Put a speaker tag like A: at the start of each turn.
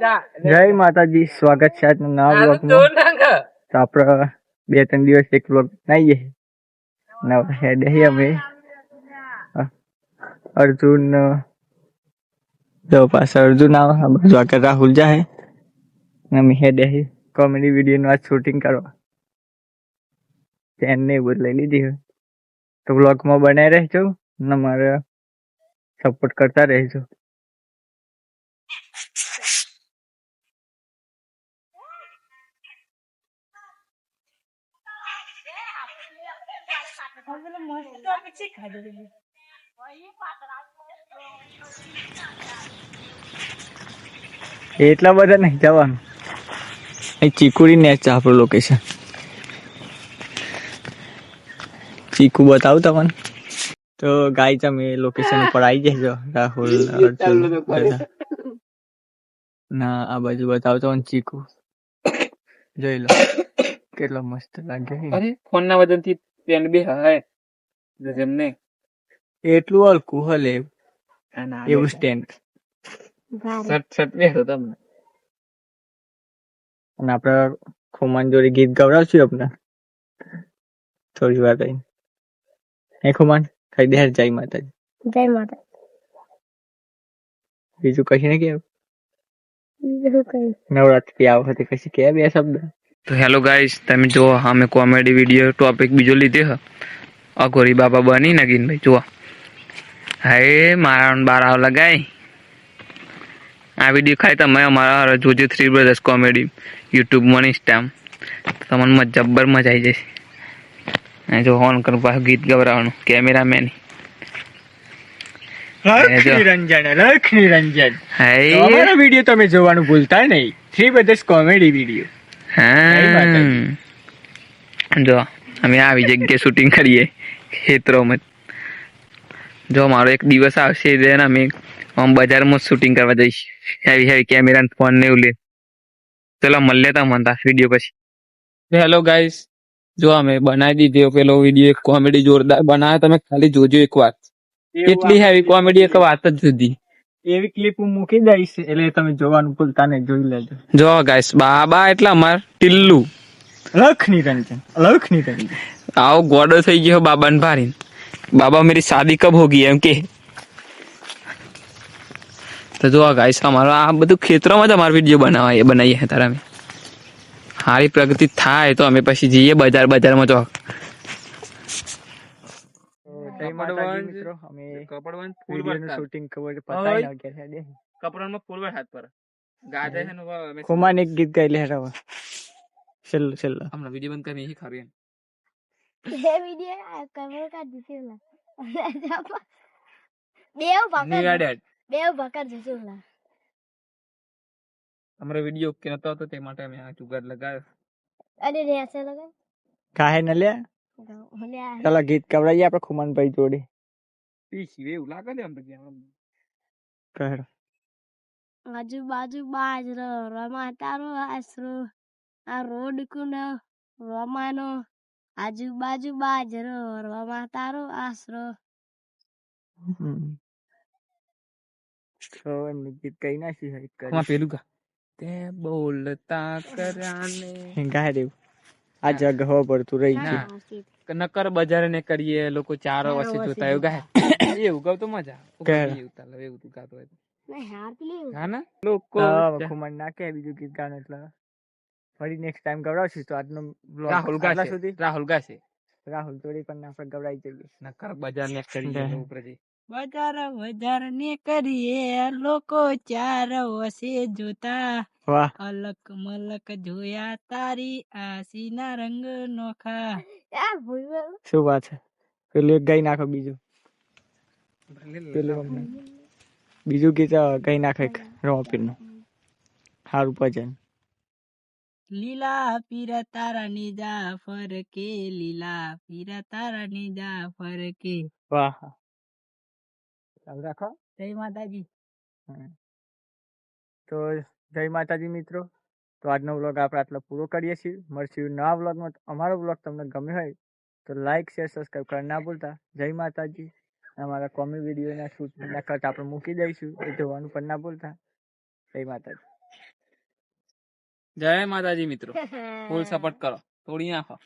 A: જય માતાજી સ્વાગત છે આજના નવા બ્લોગમાં તો આપણે બે ત્રણ દિવસ એક બ્લોગ નાઈએ નવા હેડ અમે. અર્જુન તો જો પાછળ અર્જુન આવે. સ્વાગત બાજુ આગળ રાહુલ જાહે. અમે હેડ કોમેડી વીડિયો નું આજ શૂટિંગ કરવા. પેન ને એવું લઈ લીધી હોય. તો બ્લોગમાં બનાવી રહેજો ને મારે સપોર્ટ કરતા રહેજો. એટલા બધા નહીં જવાનું. અહીં ચીકુડી ને છે આપણું લોકેશન ચીકુ બતાવું તમને. તો ગાય તમે લોકેશન ઉપર આવી જજો, રાહુલ ના, આ બાજુ બતાવતો તમને ચીકુ. જોઈ લો, કેટલો મસ્ત લાગે.
B: અરે ફોન ના વજનથી પેન બી હાય જેમને
A: એટલું હલકું હલે એવું. સ્ટેન્ડ
B: સટ સટ બેસો તમને.
A: અને આપણે ખુમાન જોડે ગીત ગવડાવશું આપણે? થોડી વાર કઈ હે ખુમાન કઈ દે જય માતાજી.
C: જય માતા
A: બીજું કશું ને કેવું
C: બીજું કઈ.
A: નવરાત્રી આ વખતે કશી કે બે શબ્દ?
B: તો હેલો ગાઈસ તમે જુઓ અમે કોમેડી વીડિયો ટોપિક બીજો લીધો હ અઘોરી બાપા બની નગીનભાઈ જુઓ. હે મારા બાર આવ લગાય આ વીડિયો ખાય તમે અમારા જોજો થ્રી બ્રધર્સ કોમેડી યુટ્યુબમાં ઇન્સ્ટામ તમને મજા જબ્બર મજા આવી જશે. આ જો ઓન કરું પાછું ગીત ગવરાવાનું cameraman
A: man Ranjan Lakshmi Ranjan.
B: Hi.
A: અમારા વીડિયો તમે જોવાનું ભૂલતા નહીં. થ્રી બ્રધર્સ કોમેડી વીડિયો
B: હા. જો અમે આવી જગ્યાએ શૂટિંગ કરીએ ખેતરોમાં. જો મારો એક દિવસ આવશે જેને અમે આમ બજારમાં શૂટિંગ કરવા જઈશ. હેવી હેવી કેમેરા ફોન ને એવું લે. ચલો મળીએ તા મનતા વીડિયો પછી. હેલો ગાઈસ જો અમે બનાવી દીધો પેલો વીડિયો એક કોમેડી જોરદાર બનાવ્યો તમે ખાલી જોજો એક વાત. એટલી હેવી કોમેડી એક વાત જ જુદી.
A: એવી ક્લિપ હું મૂકી દઈશ એટલે તમે જોવાનું ભૂલતા ને જોઈ લેજો.
B: જો ગાઈસ બાબા એટલે અમાર ટિલ્લુ.
A: લક્ષ્મી રંજન લક્ષ્મી રંજન.
B: આવો ગોડો થઈ ગયો બાબાને ભારી બાબા મેરી શાદી કબ હોગી એમ કે. તો જો ગાઈસ અમારો આ બધું ખેતરોમાં જ અમારો વીડિયો બનાવાય બનાવીએ તારા અમે. સારી પ્રગતિ થાય તો અમે પછી જઈએ બજાર બજારમાં જો.
A: મિત્રો અમે શૂટિંગ કવર પતાવી નાખ્યા છે
B: કપડામાં ફૂલવર હાથ પર. ગાજે છે ને
A: ખુમાન એક ગીત ગાઈ લે હવે. છેલ્લું છેલ્લું.
B: હમણાં વીડિયો બંધ કરી ખરી
C: એ વિડિયો કવર કાઢ દીધેલા બેવ પકડ બેવ પકડ દીધેલા
B: અમારો વીડિયો ઓકે નતો હતો તે માટે અમે આ જુગાડ લગાવ્યો
C: અરે રેસે લગાવ
A: કાહે ન લે
C: ઓલે આ
A: ચાલો ગીત કવડાવીએ આપણે ખુમાનભાઈ જોડે.
B: પીસી એવું લાગે ને આમ તો
A: કર
C: આજુબાજુ બાજરો રમા તારો આશરો. આ રોડ કુનો રમાનો. આજુબાજુ બાજરો રમા તારો આશરો.
A: હમ. તો એમનું ગીત કઈ નાખ્યું.
B: પેલું કા તે બોલતા કરાને.
A: ગાય દેવું. આ જગ હો પડતું રહી
B: ના.
A: ગયું.
B: નકર બજાર ને કરીએ લોકો ચારો વચ્ચે જોતા એવું ગાય એ ઉગાવ તો મજા
A: કહે.
B: એવું એવું તું ગાતો હોય હા ને? લોકો
A: બીજું ગીત ગાવાનું એટલે. ફરી નેક્સ્ટ ટાઈમ ગવડાવશું તો આજનો બ્લોગ
B: રાહુલ ગાશે.
A: સુધી.
B: રાહુલ ગાશે.
A: રાહુલ જોડે પણ આપણે જઈએ.
B: નકર બજાર ને કરીએ.
D: બજાર બજાર ને કરીએ લોકો ચાર વસે જોતા.
A: વાહ.
D: અલક મલક જોયા તારી આસીના રંગ નોખા.
C: આ ભૂલ
A: શું વાત છે? પેલું એક ગાઈ નાખો બીજું. પેલું બીજું ગીત ગાઈ નાખો એક રોપીનું સારું ભજન.
D: લીલા પીરા તારા નીજા ફરકે લીલા પીરા તારા નીજા ફરકે
A: વાહ ચાલુ રાખો?
D: જય માતાજી.
A: તો જય માતાજી મિત્રો. તો આજનો વ્લોગ આપણે આટલો પૂરો કરીએ છીએ. મળશું નવા વ્લોગમાં. અમારો વ્લોગ તમને ગમ્યો હોય તો લાઈક શેર સબસ્ક્રાઈબ કરવા ના ભૂલતા. જય માતાજી. અમારા કોમી વિડીયોના શૂટ ના કટ આપણે મૂકી દઈશું. એ જોવાનું પણ ના ભૂલતા. જય માતાજી.
B: જય માતાજી મિત્રો. ફૂલ સપોર્ટ કરો. તોડી નાખો.